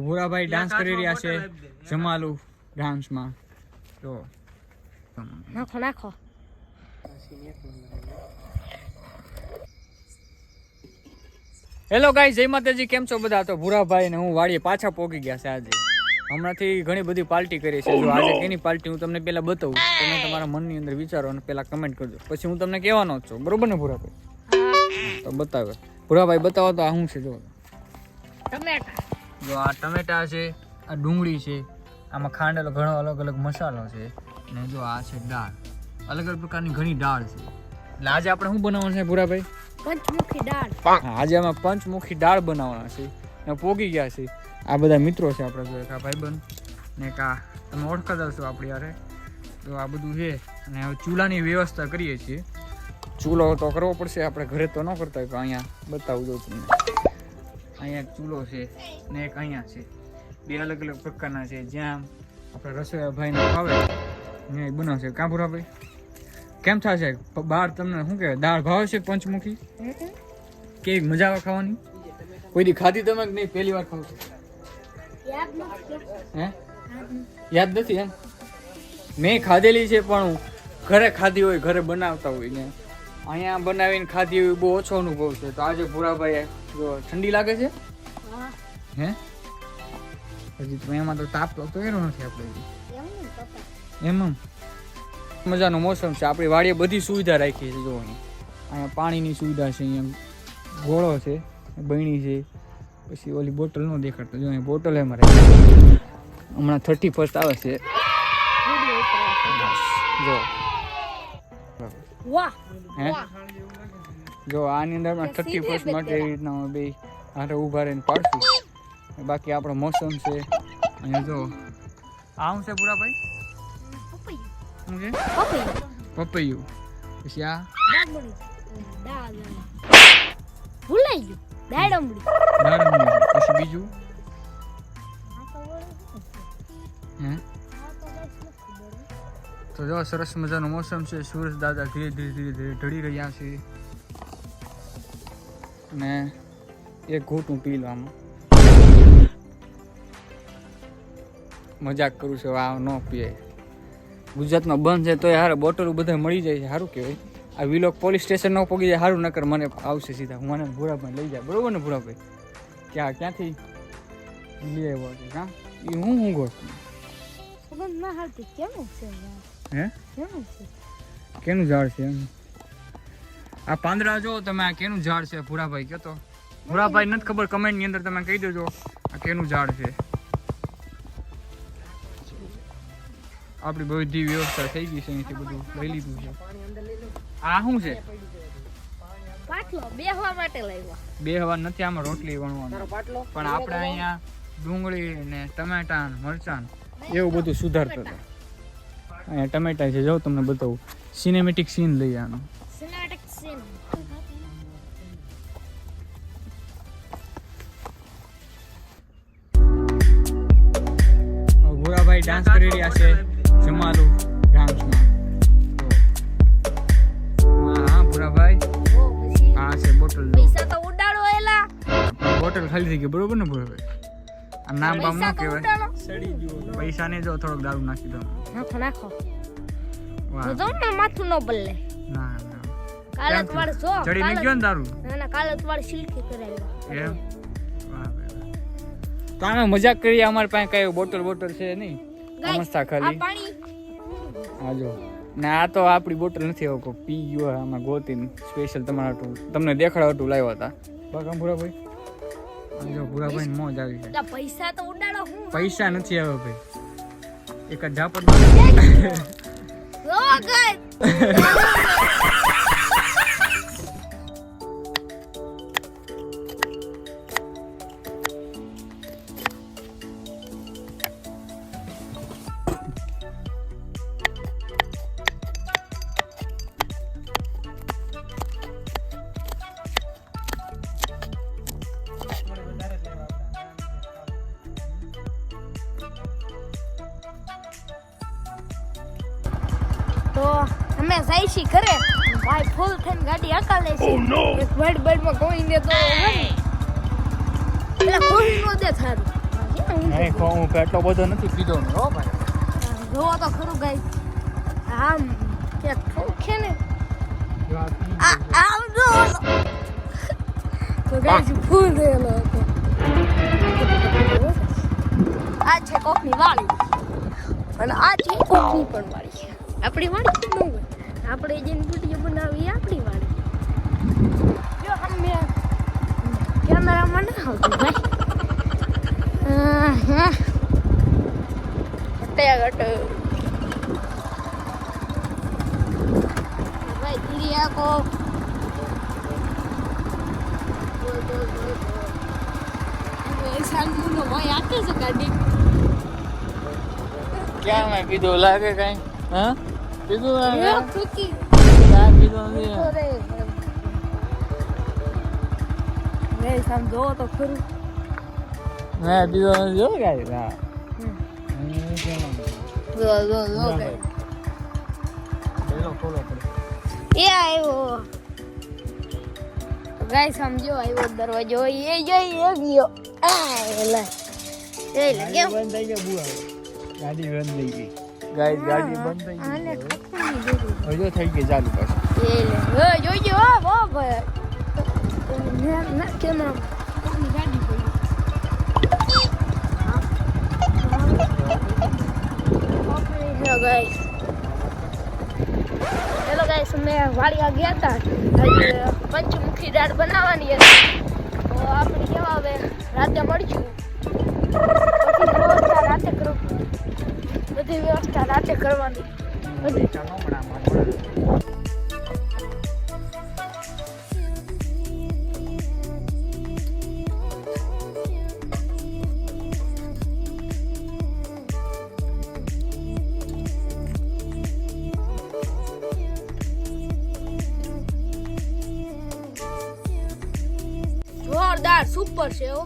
Bhurabhai dance કરી રહ્યા છે જમાલુ ડાન્સમાં તો નાખો નાખો. હેલો ગાઈ જય માતાજી કેમ છો બધા? તો ભૂરાભાઈ ને હું વાડીએ પાછા પોગી ગયા છે આજે. હમણાંથી ઘણી બધી પાર્ટી કરી છે. જો આજે કેની પાર્ટી હું તમને પહેલા બતાવું. તમે તમારા મનની અંદર વિચારો અને પહેલા કમેન્ટ કરજો. પછી હું તમને કહેવાનો જ છું. બરોબર ને ભૂરાભાઈ તો બતાવે. ભૂરાભાઈ બતાવો તો આ શું છે જો ટમેટા જો આ ટમેટા છે આ ડુંગળી છે આમાં ખાંડેલો ઘણો અલગ અલગ મસાલો છે અને જો આ છે દાળ. અલગ અલગ પ્રકારની ઘણી દાળ છે. એટલે આજે આપણે શું બનાવવાનું છે ભૂરાભાઈ? પંચમુખી દાળ. આજે અમે પંચમુખી દાળ બનાવવાના છે. ને પોગી ગયા છે. આ બધા મિત્રો છે આપણા જોડે કા ભાઈબંધ ને કા તમે ઓળખતા છો આપણી યારે તો આ બધું છે અને હવે ચૂલાની વ્યવસ્થા કરીએ છીએ. ચૂલો તો કરવો પડશે આપણે ઘરે તો ન કરતા અહીંયા બતાવું દઉં તમને. અહીંયા એક ચૂલો છે ને એક અહીંયા છે. બે અલગ અલગ પ્રકારના છે. જ્યાં આપણે રસોઈયા ભાઈને ભાવે ને બનાવશે. કાં ભાઈ કેમ થશે? બહાર તમને શું કહેવાય? દાળ ભાવે છે પંચમુખી? કેવી મજા આવે ખાવાની? કોઈ દી ખાધી તમે કે નહીં? પહેલી વાર ખાવ છો. યાદ નથી એમ? મેં ખાધેલી છે પણ ઘરે ખાધી હોય, ઘરે બનાવતા હોય ને. અહીંયા બનાવીને ખાધી હોય બહુ ઓછો અનુભવ છે. તો આજે ભૂરાભાઈ જો ઠંડી લાગે છે? હા. હજી તો એમાં તો તાપ તો કર્યો નથી આપણે. એમ મજાનો મોસમ છે. આપણી વાડીએ બધી સુવિધા રાખી છે જો અહીં. અહીંયા પાણીની સુવિધા છે અહીંયા ગોળો છે બહેણી છે. પછી ઓલી બોટલ ન દેખાડતો. જો અહીં બોટલ એમાં રાખી હમણાં થર્ટી ફર્સ્ટ આવે છે. જો. વાહ. હે? જો આની અંદર થર્ટી ફર્સ્ટ માટે એવી રીતના અમે બે હારે ઊભા રહીને પાડશું. બાકી આપણો મોસમ છે. અને જો. આ શું છે પૂરાભાઈ ભાઈ? શું છે પપૈયું. પછી આ? ભૂલાઈ ગયું. દાડમડી પછી બીજું? તો જો સરસ મજાનો મોસમ છે. સૂરજ દાદા ધીરે ધીરે ધીરે ધીરે ઢળી રહ્યા છે. અને એક ઘૂંટ હું પી લો આમાં મજાક કરું છું આ ન પીએ. ગુજરાતમાં બંધ છે તો હારે બોટલો બધા મળી જાય છે સારું કહેવાય. આ વિલોક પોલીસ સ્ટેશન ન પગી જાય સારું નકર મને આવશે સીધા. હું મને ભૂરાભાઈ લઈ જાય બરોબર ને ભૂરાભાઈ ક્યાં ક્યાંથી? લે આવ્યો હા? એ હું હું ના હાલતી કેવું છે હે? કેનું ઝાડ છે એમ આ પાંદડા જો તમે આ કેનું ઝાડ છે? ભૂરાભાઈ કહેતો ભૂરાભાઈ નથી ખબર કમેન્ટની અંદર તમે કહી દેજો આ કેનું ઝાડ છે. આપણી બધી વ્યવસ્થા થઈ ગઈ છે અહીંથી બધું લઈ લીધું છે. આ શું છે? બેહવા માટે લાવ્યા. બે હવા નથી આમાં રોટલી વણવાનું. પણ આપણે અહીંયા ડુંગળી ને ટમેટા મરચાં એવું બધું સુધારતો હતો. અહીંયા ટમેટા છે જો તમને બતાવું. સિનેમેટિક સીન લઈ આનો. ડાન્સ કરી રહ્યા છે. જમાલુ ડાન્સમાં. હા હા ભૂરાભાઈ ઓ છે બોટલ બોટલ ખાલી થઈ ગઈ બરોબર ને ભૂરાભાઈ આ નામ બામ ન કહેવાય. પૈસા ને જો થોડોક દારૂ નાખી દો નાખો નાખો. જો ને માથું ન બદલે. ના ના. કાલે ક્યાંથી? જો ચડી કાલે- ગયો ને દારૂ? ના ના કાલે તમારે સિલ્કી કરાવ્યા એમ? તો આમે મજાક કરીએ અમારી પાસે કઈ બોટલ બોટલ છે નહીં. આ ખાલી. હા જો ને આ તો આપણી બોટલ નથી આવો પી ગયો આમાં ગોતીને. સ્પેશિયલ તમારા હાટું. તમને દેખાડવા હાટું લાવ્યા હતા. બાકા ભૂરાભાઈ? જો ભૂરાભાઈ મોજ આવી છે. પૈસા તો ઉડાડો હું પૈસા નથી આવ્યો ભાઈ. એક જ ઝાપટ. તો અમે જાય છીએ ઘરે. ભાઈ ફૂલ થઈને ગાડી હકાલે છે. એક બેડમાં કોઈ ને તો એટલે કોઈ નો દે થારું. નહીં કો હું એટલો બધો નથી પીધો ને હો ભાઈ. જોવો તો ખરું ગાઈ. આમ ક્યાંક ઠોકે ને? આ આમ જો. તો ગાઈ ફૂલ થયેલો હતો. આ છે કોકની વાળી. અને આ છે કોકની પણ વાળી આપણી વાળી જ ન હોય. આપણે જેની વીડિયો બનાવી એ આપણી વાળી જો અમે કેમેરામાં ના આવતું ભાઈ. હા હા ગટે ગટે ભાઈ ધીરે આકો સાલમુનો ભાઈ આકે છે ગાડી ક્યાં મેં પીધો લાગે કઈ હા પીધું લાગે એ ફૂકી ક્યાં પીધો નથી અરે રે સામ જો તો ખરું. પીધો નથી જો ગાય હા જો જો જો ગાઈ. પેલો ખોલો પડે. એ આવ્યો ગાય સમજો આવ્યો દરવાજો. એ જઈ એ ગયો. આ એલા એ લે કેમ બંધ થઈ ગઈ બુઆ. ગાડી બંધ થઈ ગઈ. ગાય ગાડી બંધ થઈ ગઈ ખપવાની જરૂર હવે જો થઈ ગઈ ચાલુ પાછી. એ લે જોજો હો ભાઈ. ના ના કેમેરા ગાડી હેલો ગાઈસ. હેલો ગાઈસ અમે વાડિયા ગયા હતા પંચમુખી દાળ બનાવવાની હતી. તો આપણે કેવા હવે રાતે મળશું. બધી વ્યવસ્થા રાતે કરવાની બધી. જોરદાર સુપર છે હો